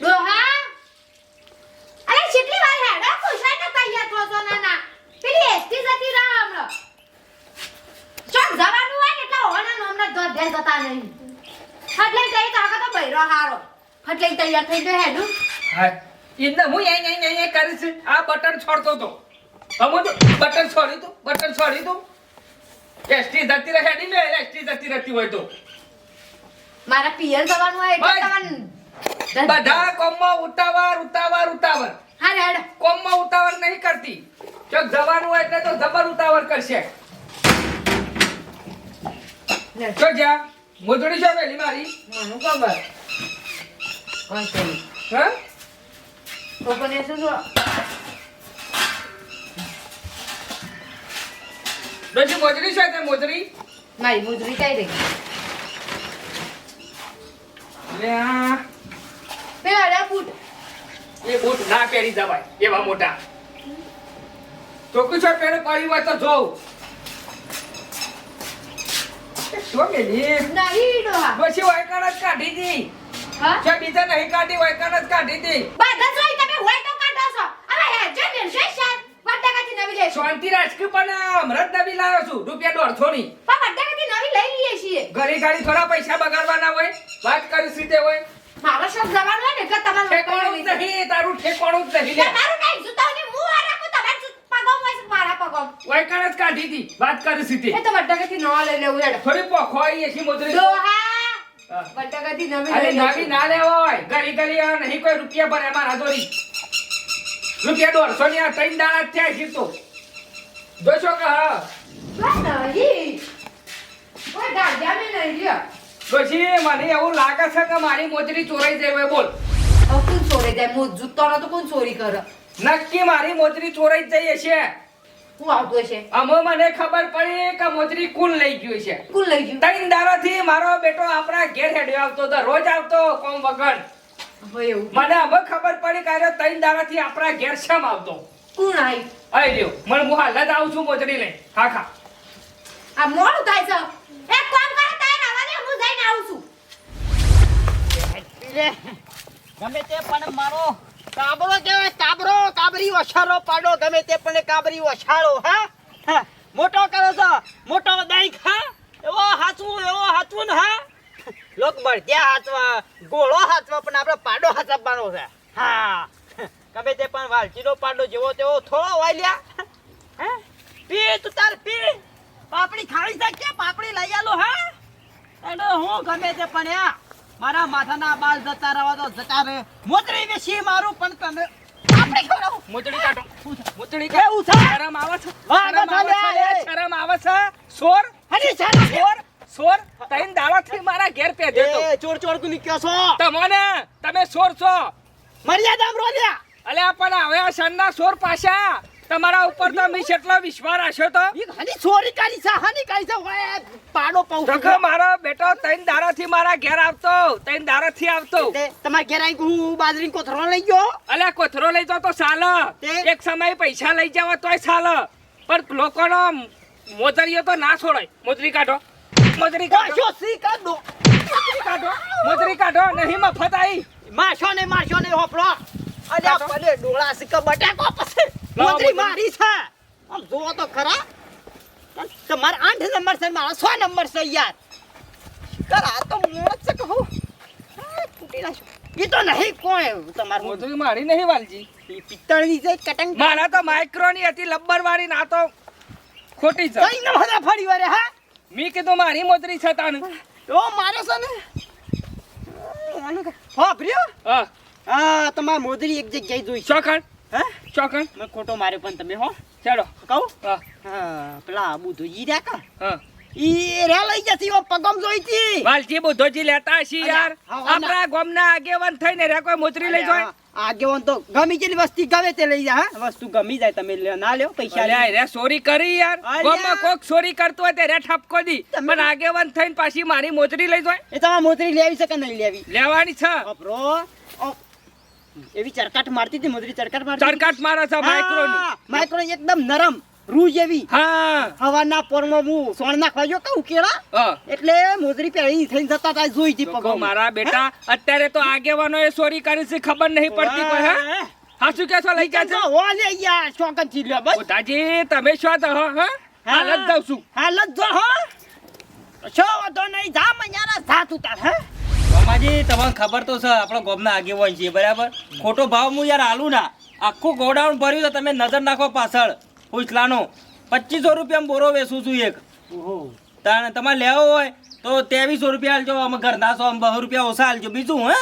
ડોહા અરે કેટલી વાર હેડો પૂછાય ને તૈયાર થો છો ના ના પેલી એસટી જતી રહે હમણાં. ચોક જવાનું હોય ને એટલે હોવાના નોમના દોર દે જતા નહીં ફટલે તઈ તો તો બૈરો હારો. ફટલે તૈયાર થઈ ગયો હેડું. હા યાય કરીશ આ બટન છોડતો તો. હમું તો બટન છોડી તું બટન છોડી તું. એસટી જતી રહે ને એસટી જતી રહેતી હોય તો. મારા પિયર જવાનું હોય એટલે તમને બધા કોમમાં ઉતાવળ ઉતાવળ ઉતાવળ. હારે હેડ. કોમમાં ઉતાવળ નહીં કરતી. જો જવાનું હોય એટલે તો જબર ઉતાવળ કરશે. જો જા મોજડી છે પેલી મારી. મને ખબર. ઓકે હા? કોકોને શું જો પછી મોજડી છે તે મોજડી. મારી મોજરી કઈ રહી? લે આ પેલા બૂટ એ બૂટ ના પહેરી જવાય એવા મોટા. ચોખ્ખું છો પહેરે પડી હોય તો જોઉં. શું મેલી નહીં ડોહા પછી વાયકણ જ કાઢી હતી હા? છે બીજા નહીં કાઢી વાયકણ જ કાઢી હતી બધા જોઈ તમે હોય તો કાઢો છો. હવે હે જે મેલ છે શાર વડ્ડાકાથી નવી લેશો શાંતિ રાજકી પણ અમરત નવી લાવ્યો છું રૂપિયા દોઢસો ની પણ વડ્ડાકાથી નવી લઈ લઈએ છીએ. ઘડી ઘડી થોડા પૈસા બગાડવાના હોય વાત કરી સીધે હોય. મારો શબ્દ જવાનું હોય ને એટલે તમારે ઠેકાણું જ નહીં તારું ઠેકાણું જ નહીં. લે મારું નહીં જૂતાઓની હું આ રાખું તમારે પગમ હોય મારા પગમ. વાયકણ જ કાઢી દી વાત કરી સીધી. એ તો વડ્ડાકાથી નવા લઈ લેવું હેડો. થોડી પોખોઈ આવી એસી મોજરી ડોહા હા. વડ્ડાકાથી નવી અરે નવી ના લેવો હોય ગરી ગરી આ નહીં કોઈ રૂપિયા ભરે મારા દોરી રૂપિયા દોઢસો ની આ ત્રણ દાડા થયા છે તો. જોશો કે હા? નહીં. કોઈ ગાડ્યા મેં નહીં લ્યો પછી મને એવું લાગે છે કે મારી મોજરી ચોરાઈ જાય બોલ. હવે કોણ ચોરાઈ જાય? જૂતો નો તો કોણ ચોરી કરે? નક્કી મારી મોજરી ચોરાઈ જઈ છે હું આવતો છે અમે મને ખબર પડી કે મોજરી કુલ લઈ ગયું છે. કુલ લઈ ગયું? ત્રણ દાડાથી મારો બેટો આપણા ઘેર હેડ્યો આવતો હતો. રોજ આવતો કોમ વગર. એવું? મને હવે ખબર પડી કે ત્રણ દાડાથી આપણા ઘેર શમ આવતો? કોણ આવી આઈ રહ્યો મને હું હાલ જ આવું છું મોજરી લઈ હા ખા. આ મોડું થાય છે. એક કામ કરે તારે આવવા દે હું જઈને આવું છું ગમે તે પણ મારો કાબરો કહેવાય કાબરો કાબરી ઓછારો પાડો, ગમે તે પણ કાબરી ઓછારો હા? મોટો કરો છો, મોટો દઈ ખા, એવો હાચવું એવો હાચવું ને, હા? લોક બળદ્યા હાચવા, ગોળો હાચવા, પણ આપણે પાડો હાચવવાનો છે. હા, ગમે તે પણ વાલચીનો પાડો જેવો તેવો થોડો વાલ્યા. હે, પી તું તાર, પી. પાપડી ખાવી શકે પાપડી લઈ આલો, હા? એનો હું ગમે તે પણ આ મારા માથાના બાલ જતા રહેવા તો જતા રહે. મોતરી વેસી મારું પણ તમે આપણે ખવડાવું મોજડી કાઢો. મોજડી એવું છે? શરમ આવે છે? શરમ આવે છે શરમ આવે છે? સોર? સોર? સોર? ત્રણ દાડાથી મારા ઘેર એ ચોર ચોર તું નીકળ્યો છો? તમોને તમે સોર છો. મર્યાદા રોલ્યા અલ્યા પણ હવે આ સનના સોર પાછા. તમારા ઉપર તો મી કેટલો વિશ્વાસ રાખ્યો તો. હાની ચોરી કરી છે હની કરી છે. ઓય, પાડો પાઉ રખો મારો બેટો ત્રણ દાડાથી મારા ઘેર આવતો. ત્રણ દાડાથી આવતો. તમારા ઘેર આવીને હું બાજરી કોથરો લઈ ગયો. અલ્યા કોથરો લઈ તો તો સાલ? એક સમય પૈસા લઈ જાવ તોય સાલ. પણ લોકોનો મોજરીઓ તો ના છોડાય. મોજરી કાઢો. મોજરી કાઢો. સી કાઢો? મોજરી કાઢો. મોજરી કાઢો. નહીં મફત આવી માશો ને માશો ને હોપડો અરે પડે ડોળા સિક્કા બટાકો પછી. મોતરી બધું. મારી છે. આમ જોવો તો ખરા. તમારે આઠ નંબર છે મારા સો નંબર છે યાર. કરા તો મોડ છે કહું. ફૂટી નાખ્યો એ તો નહીં કોઈ તમારું મોજરી મારી નહીં વાલજી. પિત્તળની છે કટંગ મારા તો માઇક્રોની હતી લબ્બર વાળી ના તો ખોટી છે. કઈ ન બધા ફરી વારે હા? મી કીધું મારી મોજરી છે તાન. તો મારે છે ને? હા પ્રિય હા. હા તમાર મોદરી એક જગ્યાએ જોઈ છે. ચોકણ હે? ચોકણ મેં ખોટો માર્યો પણ તમે હો. ચાલો કહું? હા. પેલા બુધુજી રહ્યા કા હા. ઈ રે લઈ જતી ઓ પગમ જોઈ વાલજી બુધોજી લેતા હશી યાર. હા, હા, આપણા ગામના આગેવાન થઈને રે કોઈ મોજરી લઈ જાય? આગેવાન તો ગમી જેની વસ્તી ગમે તે લઈ જા હા? વસ્તુ ગમી જાય તમે લે- ના લ્યો પૈસા લે રે ચોરી કરી યાર. ગામમાં કોક ચોરી કરતો હોય તે રે ઠપકો દી. પણ આગેવાન થઈને પાછી મારી મોજરી લઈ જાય? એ તમારે મોતરી લેવી છે કે નહીં લેવી? લેવાની છે. એવી ચરકાટ મારતી હતી મોદરી ચરકાટ મારતી ચરકાટ મારે છે માઇક્રો માઇક્રો એકદમ નરમ રૂ જેવી હા. હવાના પોરમાં હું સોણ નાખવા ગયો કહું કેળા એટલે મોજરી પહેરી થઈને જતા તા જોઈ હતી પગો મારા બેટા અત્યારે તો આગેવાનો એ ચોરી કરી છે ખબર નહીં પડતી કોઈ હા? હા? શું કહેશો લઈ ગયા છે? ઓ લે યા શોકનથી લ્યો બસ. દાજી તમે શું તો હો હા? હાલ જ જાઉં છું. હા લજ જો હો. શો તો નહીં જા મજાના સાથ ઉતાર હે? મામાજી તમને ખબર તો છે આપણો ગોમના આગેવાન છે બરાબર? ખોટો ભાવ હું યાર આલુ ના. આખું ગોડાઉન ભર્યું છે તમે નજર નાખો પાછળ. પૂછલાનો. પચીસો રૂપિયામાં બોરો વેચું છું એક. ઓહો. તમારે લેવો હોય તો ત્રેવીસો રૂપિયા આલજો અમે ઘરના સો બસો રૂપિયા ઓછા આલજો. બીજું હે?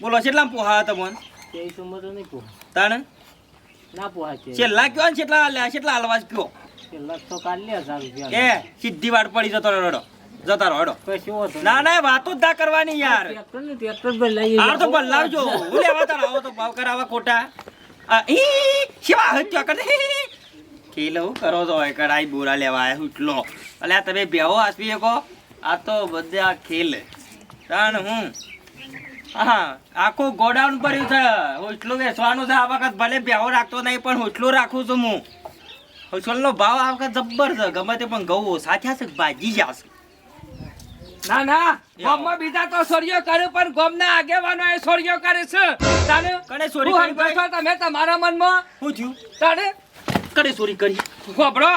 બોલો કેટલા પોહા તમને તેવીસ તો નહીં પોહા. તાણે? ના પોહા છેલ્લા કયો ને કેટલા કેટલા આલવા છે કયો? છેલ્લા તો કાલે હજાર રૂપિયા. કે સીધી વાટ પડી જતો રડો. જતા રહો હેડો. ના ના વાતો જ ના કરવાની યાર. આ તો બદલાવજો હું લેવા તાર આવો તો ભાવ કરાવા ખોટા. ઈ શિવા હત્યા કર ખેલ કરો તો હોય કરાઈ બોરા લેવા આયા ઉઠલો અલ્યા તમે બેહો આસવી શકો આ તો બધા ખેલ. તાણ હું. હા આખું ગોડાઉન ભર્યું છે. હોટલું વેચવાનું છે. આ વખત ભલે બેહો રાખતો નહીં પણ હોટલું રાખું છું હું. હોટલનો ભાવ આ વખત જબ્બર છે. ગમે તે પણ ઘઉં ઓછા થયા છે ભાજી જશે ના ના ગોમમાં બીજા તો સોરીઓ કરે પણ ગોમના આગેવાનો એ સોરીઓ કરે છે. તાને કણે ચોરી કરી? છો તમે તમારા મનમાં? શું થયું? તાને કને ચોરી કરી? ગોબડો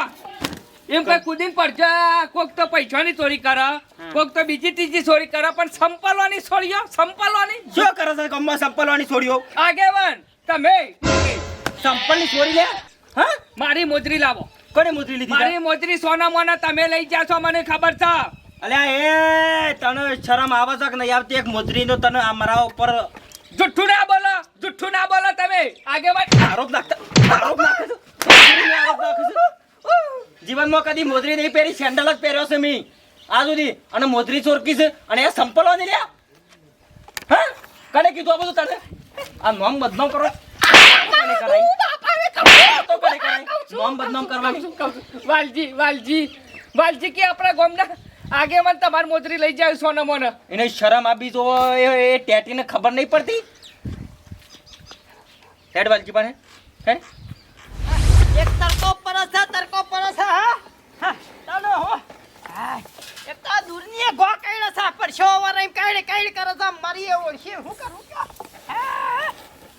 એમ કઈ કુદીન પડશે કોક તો પૈસાની ચોરી કરે કોક તો બીજી ત્રીજી ચોરી કરે પણ સંપલવાની છોડીઓ સંપલવાની? શું કરે છે ગમમાં સંપલવાની છોડીઓ આગેવાન તમે? સંપલની ચોરી લે? હા? મારી મોજરી લાવો. કોને મોજરી લીધી મારી મોજરી સોના મોના તમે લઈ જાશો મને ખબર છે. અલ્યા એ તને શરમ આવે છે કે નહીં આવતી? એક મુદ્રીનો તને અમારા ઉપર જુઠ્ઠું ના બોલો જુઠ્ઠું ના બોલો તમે. આગેવાન આરોપ નાખતા આરોપ નાખે આરોપ નાખે જીવનમાં કદી મોજરી નહીં પહેરી સેન્ડલ જ પહેર્યો છે મી. આ સુધી. અને મોજરી ચોરકી છે. અને એ સંપલો નહીં લ્યા હા? કને કીધું આ બધું તને? આ નોમ બદનામ કરો? નોમ બદનામ કરવાની. વાલજી વાલજી. વાલજી કે આપણા ગામના આગેવાન તમારી મોજરી લઈ જાય સોના મોના. એને શરમ આપી તો એ એ ટેટીને ખબર નહીં પડતી. હેડ વાલજી પાસે હે એક તરકો પરસ છે તરકો પરસ છે હા? હા ચાલો હો. હા, એક તો દૂરની એ ગો કાઢે છે પર શો વર એમ કઈડે કાઢે કરે છે મારી એવો છે હું કરું? કે હા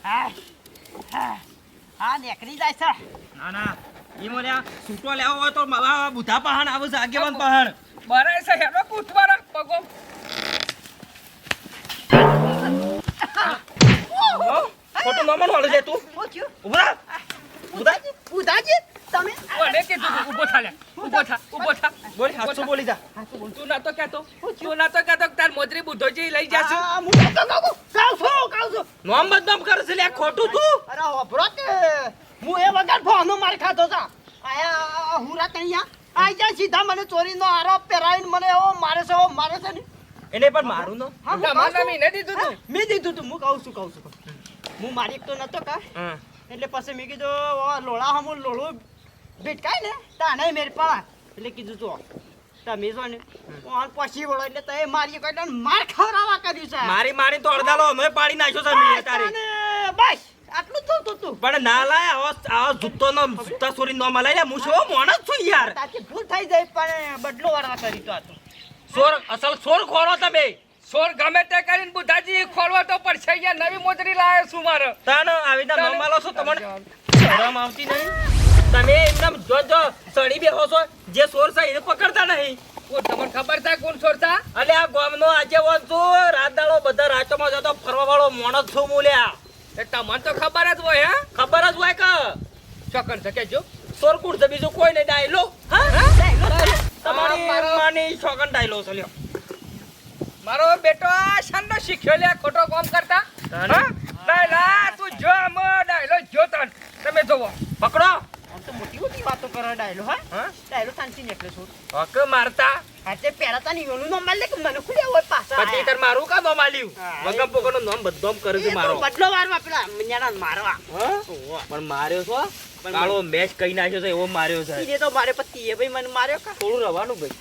હા હા. હા નીકળી જાય છે. ના ના ઈ મોલ્યા સૂટો લેવો હોય તો મારા બુધા પહાણ આવું છે આગેવાન પહાણ. બરાય છે હેડો કૂટવાના પગો. ખોટું મામા વાળું છે તું. ઉભરા ઉદાજી ઉદાજી તમે? મને કીધું તું ઊભો થા લે. ઊભો થા ઊભો થા. બોલ હાથસો બોલી જા. તું ના તો કહેતો. તું ના તો કહેતો કે તાર મોજરી બુદ્ધોજી લઈ જાશે. આ હું તો કહું કહું છું કહું છું. નોમ બદનામ કરે છે લે ખોટું તું. અરે હોભળો કે. હું એ વગર ફોનો માર ખાતો હતા આયા હુરા તણિયા આઈ સીધા મને ચોરીનો આરોપ પહેરાવીને મને એવો મારે છે એવો મારે છે ને. એને પણ મારું નો? હા, હું કહું ને દીધું તું? મેં દીધું તું. હું કહું છું કહું છું. હું મારી એક તો નતો કા. એટલે પછી મેં કીધું ઓ લોળા હમું લોળું ભેટકાય ને તાને મેર પડા. એટલે કીધું તો તમે છો ને ઓન પછી વળો એટલે તે મારી કોઈ માર ખવડાવવા કર્યું છે. મારી મારી તો અડધાલો અમે પાડી નાખ્યો છે મેં તારી બસ. આટલું થતું તું તું. પણ ના લાય આવો આવો જૂતો નો જૂતા ચોરી નો મલાય હું શું મોણસ છું યાર? તાથી ભૂલ થઈ જાય પણ બદલો વાળવા કરી તો આ સોર અસલ સોર ખોરો તમે. સોર ગમે તે કરીને બુધાજી ખોલવા તો પડશે નવી મોજરી લાયો છું મારે. તાનો આવી છો તમને શરમ આવતી નહીં. તમે એમને જો જો સડી બેહો છો જે સોર છે એને પકડતા નહીં. ઓ તમને ખબર છે કોણ સોર છે? અલે આ ગામનો આગેવાન છું રાત દાડો બધા રાતોમાં જતો ફરવા વાળો માણસ છું મૂલ્યા એ તમને તો ખબર જ હોય હે? ખબર જ હોય કે? ચોકન છે કેજો સોર કુડ છે બીજું કોઈ નહીં. ડાયલો હા? તમારી મારો- માની શોગન ડાયલો છે લ્યો. મારો બેટો આ શાનનો શીખ્યો લે ખોટો કામ કરતા? હા? ડાયલા તું જો મો ડાયલો જો તન તમે જોવો. પકડો. આમ તો મોટી મોટી વાતો કરો ડાયલો હા? હા? ડાયલો શાંતિ નીકળે છું. હક મારતા. આજે પેલા તને યોનું નામ માર લે કે મને ખુલે હોય પાછા પછી તાર મારું કા નામ આલ્યું? વગમ પોકરનો નામ બદનામ કરે છે મારો. બદલો વારવા પેલા મન્યાના મારવા. હા? પણ માર્યો છો? કાળો મેચ કઈ નાખ્યો છે એવો માર્યો છે. એ તો મારે પતિ એ ભાઈ મને માર્યો કા? થોડું રવાનું ભાઈ.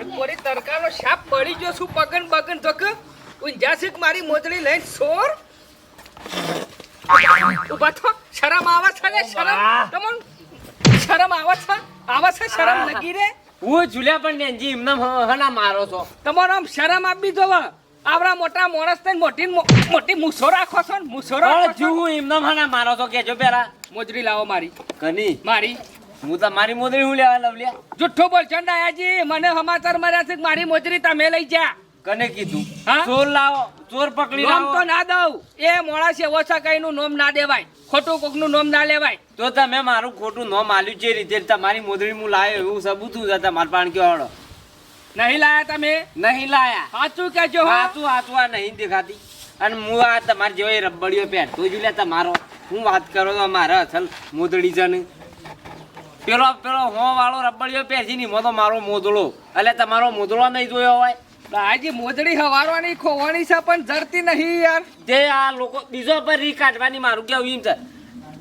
એક કોરી તરકાનો શાપ પડી ગયો છું પગન બગન. ધક શીખ મારી મોજડી લઈને સોર. ઊભા થો. શરમ આવે છે ને? શરમ તમન શરમ આવે છે? આવે છે? શરમ લગી રે? હું ઝૂલ્યા પણ નેનજી એમને હના મારો છો. તમારો આમ શરમ આપી દો આવડા મોટા માણસ થઈને મોટી મોટી મૂછો રાખો છો ને મૂછો જુઓ એમને હના મારો છો કેજો પેલા. મોજરી લાવો મારી. કની? મારી. હું તો મારી મોજરી હું લેવા લવલ્યા જુઠ્ઠો બોલ છો ડાયાજી મને સમાચાર મળ્યા છે મારી મોજરી તમે લઈ જા કને કીધું? ચોર લાવો ચોર પકડી નોમ તો ના દઉં. એ મોડા છે ઓછા કઈ નું નોમ ના દેવાય. ખોટું કોકનું નોમ ના લેવાય. તો તમે મારું ખોટું નોમ આલ્યું છે રીતે? તમારી મોદડી હું લાવ્યો એવું સબૂતું છે તમારે પાણ કયો હળો નહીં લાયા તમે? નહીં લાયા. સાચું કેજો સાચું હાચું આ નહીં દેખાતી. અને હું આ તમારી જેવો રબડીઓ પહેરતો જ લે તમારો. હું વાત કરો તો મારા અસલ મોદડી છે ને પેલો પેલો હો વાળો રબડીઓ પહેરશે નહીં મો તો મારો મોદળો. એટલે તમારો મોદળો નહીં જોયો હોય? ડાયાજી મોજડી હવારવાની ખોવાની છે પણ જરતી નહીં યાર. જે આ લોકો બીજો પર રી કાઢવાની મારું કેવું એમ છે?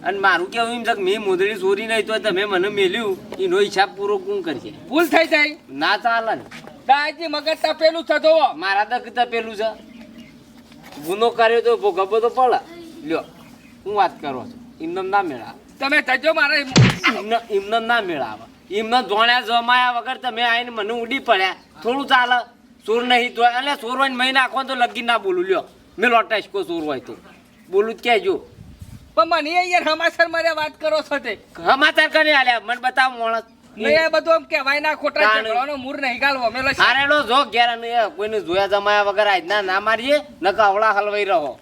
અને મારું કેવું એમ છે કે મેં મોજડી ચોરી નહીં તો તમે મને મેલ્યું. એનો હિસાબ પૂરો કોણ કરશે? ભૂલ થઈ જાય. ના ચાલે ને. ડાયાજી મગજ તપેલું છે જોવો મારા દખતા પેલું છે. ગુનો કર્યો તો ભોગવવો તો પડે. લ્યો હું વાત કરો છું. એમને ના મેળા તમે જજો મારે. એમને એમને ના મેળાવે. એમને જોણ્યા જમાયા વગર તમે આવીને મને ઉડી પડ્યા. થોડું ચાલે. ચોર નહીં તો એટલે ચોર હોય ને મહી નાખો તો લગી ના બોલું. લ્યો મેં લોટાઈશ કો ચોર હોય તો. બોલું જ કહેજો. પણ મને યાર હમાસર મારે વાત કરો છો તે. હમાસર કરી આલ્યા? મને બતાવ માણસ. એ બધું આમ કહેવાય ના ખોટા. ઝઘડાનો મૂર નહીં ગાલવો મેલો છે. જો ઘેર અને કોઈને જોયા જમાયા વગર આજ ના ના મારીએ નકા અવળા હલવાઈ રહો.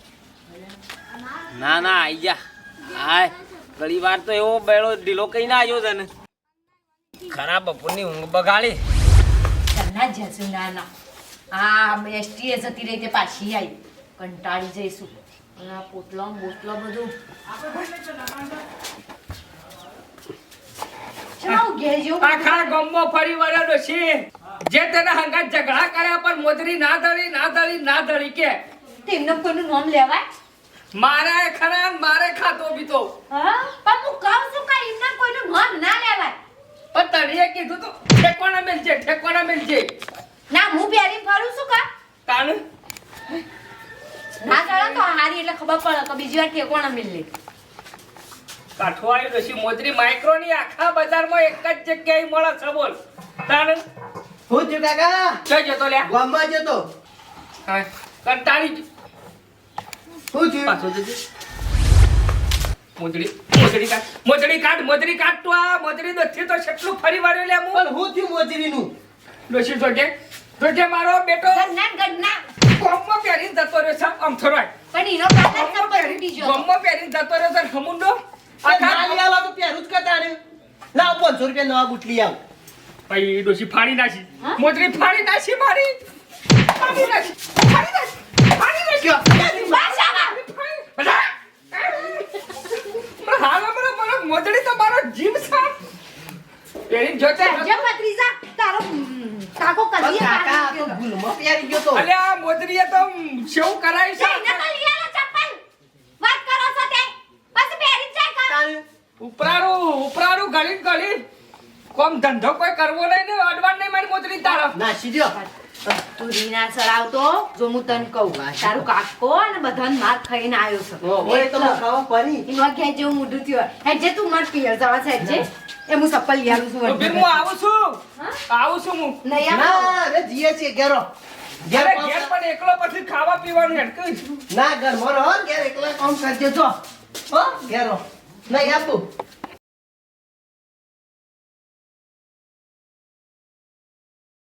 ના ના આઈ જા. હાય. ઘણી વાર તો એવો બેડો ઢીલો કઈ ના. આવ્યો ખરાબ બપોરની ઊંઘ બગાડી. ના જશું ના ના. આ એસટી એ જતી રહી તે પાછી આવી કંટાળી જઈશું. અને આ પોટલો ને બોટલો બધું ચલાવ ઘેર જેવું આખા ગામમાં ફરી વળેલો છે. જે તેના હંગાત ઝઘડા કર્યા પણ મોજરી ના દળી ના દળી ના દળી કે. તેમને કોઈનું નામ લેવાય? મારે ખરા મારે ખાતો બીતો હા પણ હું કહું છું કે એમને કોઈનું નામ ના લેવાય. પણ તળીએ કીધું તો ઠેકોણા મેલજે ઠેકોણા મેલજે. ના હું પહેરી ફરું છું કા તાણ ના ચડે તો ખબર કે બીજી વાર ઠેકોણા મિલ લે કાઠો આવી પછી મોજરી માઇક્રો ની આખા બજારમાં એક જ જગ્યાએ મળે છે બોલ. તાણ હું થયું કાકા? જઈ જતો લ્યા. ગામમાં જતો. હા, કંટાળી જ- શું પાછો જજે. મોજડી મોજડી કાઢ મોજડી કાઢ મોજડી કાઢ તો આ. મોજડી નથી તો છેટલું ફરી વાળ્યો લે હું. પણ હું થયું મોજરીનું? ડોશી જોજે જોજે મારો બેટો. ગન્ના ગડના ગોમમાં પહેરીને જતો રહ્યો છે આમ થોડો પણ કાકા ચપ્પલ તૂટી ગયો. ગોમમાં પહેરીને જતો રહ્યો છે હમુંડો? આખા લઈ આલો તો પહેરું જ કરતા ને. લાવ પાંચસો રૂપિયા નવા બૂટ લઈ આવ. ભાઈ ડોશી ફાડી નાખી. હા? મોજડી ફાડી નાખી મારી. ફાડી નાખી. ફાડી નાખી. ફાડી નાખી. બસ હાલ હમણાં મારો મોજડી તો મારો જીવ છે. પેલી જોતે તારો કાકો કદી કાકા તો ભૂલમાં પહેરી ગયો તો. અલે આ તો શેવ કરાય છે એને તો લઈ આલો ચપ્પલ વાત કરો છો તે પછી પહેરી જાય કા તાણે ઉપરારું ઉપરારું ગળી ગળી કોમ ધંધો કોઈ કરવો નહીં ને અડવાન નહીં મારી મોતરી તારો ના સીધો. તું રીના ચડાવતો જો હું તને કહું તારું કાકો અને બધાને માર ખાઈને આવ્યો છે. ઓય તો. ખાવા પરી એમાં કે જેવું મોઢું થયું હોય. હે જે તું માર પિયર જવા છે જે. એ હું સપ્પલ લઈ આલું છું તો ફિર હું આવું છું? હા? આવું છું હું. નહીં આવો. ના હવે જીએ છે ઘેરો. ઘેર ઘેર પણ એકલો પછી ખાવા પીવાનું હેડકું. ના ઘર મોરો હો ઘેર એકલા કામ કરજો જો. હો ઘેરો. નહીં આપું